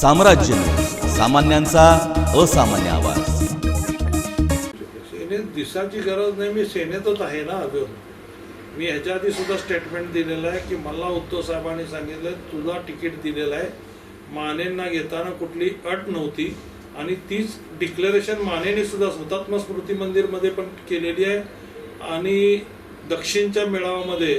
साम्राज्य सामान्यांचा असामान्य आवाज. सेनेत दिसाची गरज नाही मी सेनेतच आहे ना अजून. मी ह्याच्या आधी सुद्धा स्टेटमेंट दिलेलं आहे की मला उद्धव साहेबांनी सांगितलं तुला तिकीट दिलेलं आहे. मानेंना घेताना कुठली अट नव्हती आणि तीच डिक्लेरेशन मानेने सुद्धा हुतात्मा स्मृती मंदिरमध्ये पण केलेली आहे. आणि दक्षिणच्या मेळाव्यामध्ये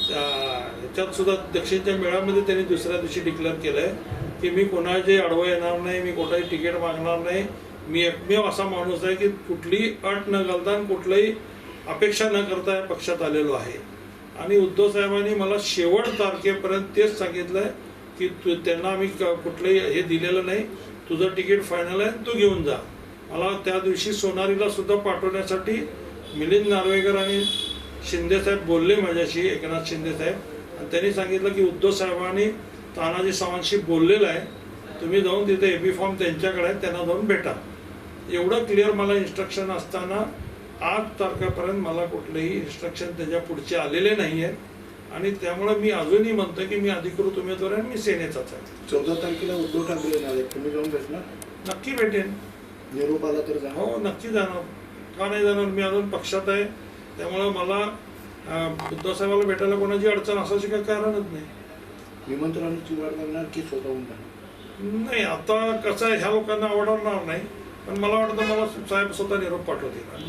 ह्याच्यात सुद्धा दक्षिणच्या मेळाव्यामध्ये त्यांनी दुसऱ्या दिवशी डिक्लेअर केलं आहे की मी कोणाचे आडवं येणार नाही मी कोणाची तिकीट मागणार नाही मी एकमेव असा माणूस आहे की कुठलीही अट न घालता आणि अपेक्षा न करता या पक्षात आलेलो आहे. आणि उद्धव साहेबांनी मला शेवट तारखेपर्यंत तेच सांगितलं आहे की तू त्यांना आम्ही क- कुठलंही हे दिलेलं नाही. तुझं तिकीट फायनल आहे तू घेऊन जा. मला त्या दिवशी सोनारीला सुद्धा पाठवण्यासाठी मिलिंद नार्वेकर आणि शिंदेसाहेब बोलले माझ्याशी एकनाथ शिंदेसाहेब आणि त्यांनी सांगितलं की उद्धव साहेबांनी तानाजी सावंतशी बोललेलं आहे तुम्ही जाऊन तिथे एबी फॉर्म त्यांच्याकडे आहे त्यांना जाऊन भेटा. एवढं क्लिअर मला इन्स्ट्रक्शन असताना आठ तारखेपर्यंत मला कुठलेही इन्स्ट्रक्शन त्याच्या पुढचे आलेले नाही आहेत आणि त्यामुळे मी अजूनही म्हणतो की मी अधिकृत उमेदवार आहे मी सेनेचाच आहे. चौदा तारखेला उद्धव ठाकरे आहेत. तुम्ही जाऊन भेटणार? नक्की भेटेन. निरोप आला तर हो नक्की जाणार. का नाही जाणार? मी अजून पक्षात आहे. त्यामुळं मला अं, उद्धव साहेबाला भेटायला कोणाची अडचण असायची काही कारणच नाही. निमंत्रणाची वाट लागणार की स्वतःहून जाणार? नाही आता कसं आहे ह्या लोकांना आवडणार नाही. पण मला वाटतं मला साहेब स्वतः निरोप पाठवतील.